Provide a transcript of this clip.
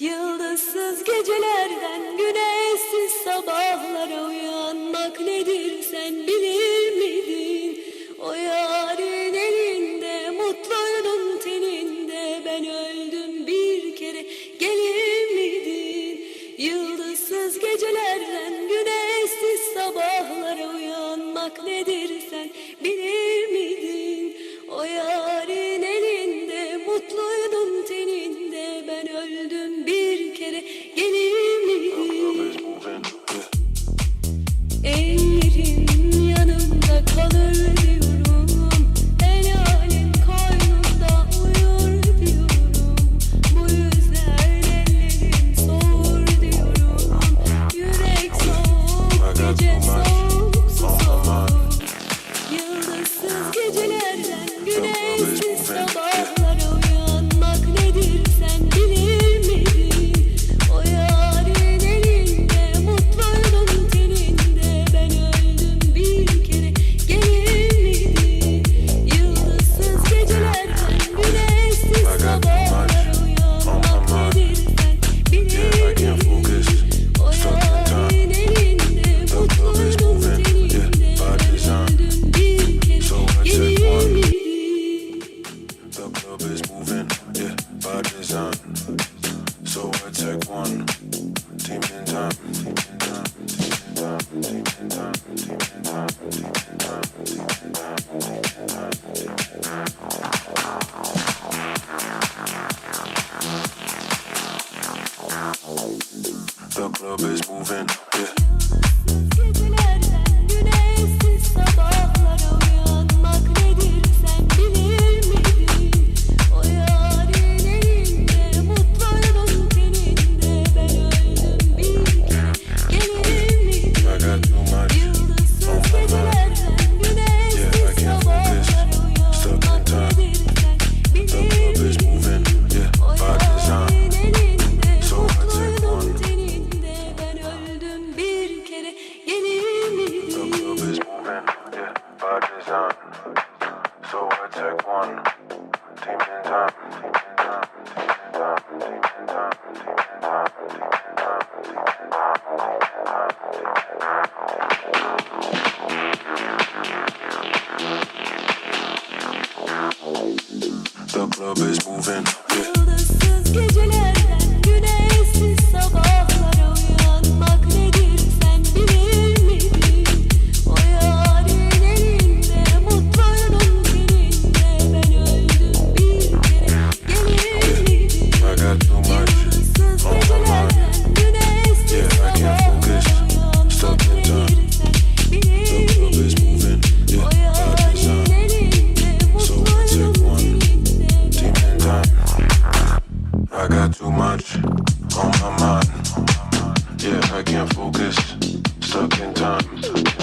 Yıldızsız gecelerden güneşsiz sabahlara uyanmak nedir sen bilir miydin? O yarın elinde mutluydun teninde ben öldüm bir kere gelir miydin? Yıldızsız gecelerden güneşsiz sabahlara uyanmak nedir sen bilir So I take one. In time. The club is moving, yeah. club is moving. Yeah. I got too much on my mind. Yeah, I can't focus. Stuck time.